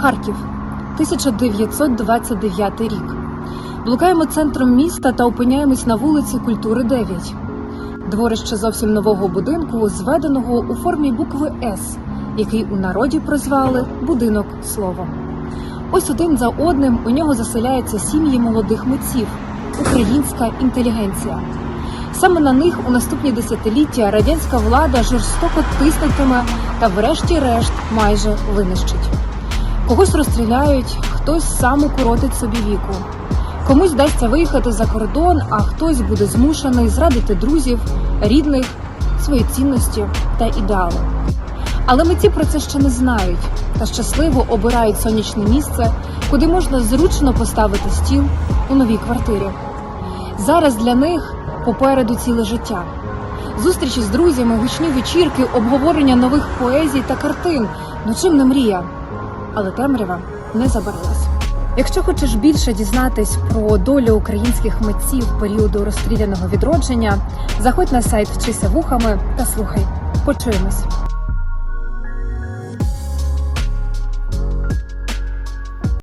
Харків, 1929 рік. Блукаємо центром міста та опиняємось на вулиці Культури 9. Дворище зовсім нового будинку, зведеного у формі букви С, який у народі прозвали будинок словом. Ось один за одним у нього заселяються сім'ї молодих митців, українська інтелігенція. Саме на них у наступні десятиліття радянська влада жорстоко тиснутиме та, врешті-решт, майже винищить. Когось розстріляють, хтось сам укоротить собі віку. Комусь вдасться виїхати за кордон, а хтось буде змушений зрадити друзів, рідних, свої цінності та ідеали. Але митці про це ще не знають та щасливо обирають сонячне місце, куди можна зручно поставити стіл у новій квартирі. Зараз для них попереду ціле життя. Зустрічі з друзями, гучні вечірки, обговорення нових поезій та картин. Ну чим не мрія? Але темрява не забарилась. Якщо хочеш більше дізнатись про долю українських митців періоду розстріляного відродження, заходь на сайт Вчися вухами та слухай. Почуємось.